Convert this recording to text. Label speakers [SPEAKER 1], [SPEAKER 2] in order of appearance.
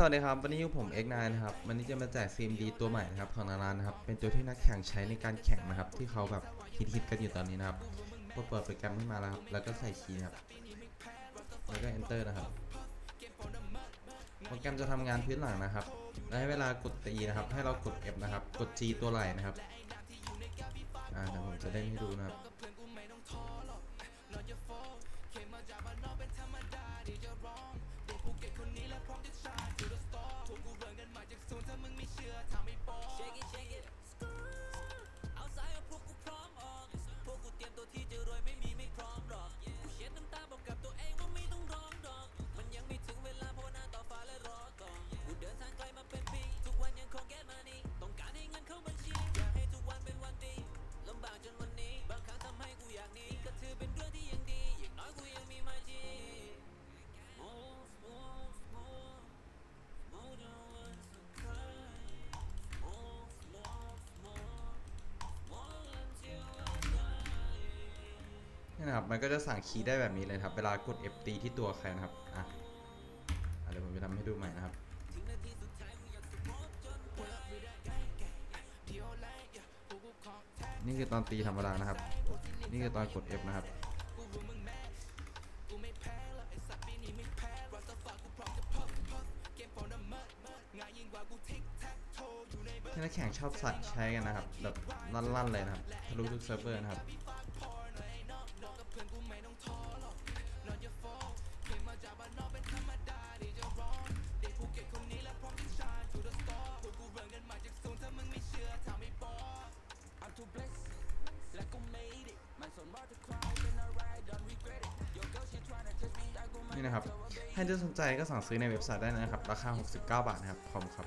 [SPEAKER 1] สวัสดีครับ วันนี้อยู่ผม X9 นะครับ วันนี้จะมาแจก CMD ตัวใหม่นะครับของนารานะครับ เป็นตัวที่นักแข่งใช้ในการแข่งนะครับ ที่เขาแบบฮิตๆกันอยู่ตอนนี้นะครับก็เปิดโปรแกรมขึ้นมาแล้วครับ แล้วก็ใส่คีย์นะครับ แล้วก็ enter นะครับ โปรแกรมจะทำงานพื้นหลังนะครับ และให้เวลากดตีนะครับ ให้เรากด F นะครับ กด G ตัวไหลนะครับ อ่าเดี๋ยวผมจะเล่นให้ดูนะครับ นี่นะครับ มันก็จะสั่งคีย์ได้แบบนี้เลยครับ เวลากด F ตีที่ตัวใครนะครับอะอะเดี๋ยวผมจะทำให้ดูใหม่นะครับ นี่คือตอนตีธรรมดานะครับ นี่คือตอนกด F นะครับที่นักแข่งชอบสัตว์ใช้กันนะครับ แบบลั่นๆเลยนะครับทะลุทุกเซิร์ฟเวอร์นะครับ นี่นะครับให้ที่สนใจก็สั่งซื้อในเว็บไซต์ได้นะครับ ราคา 69 บาทนะครับ ขอบคุณครับ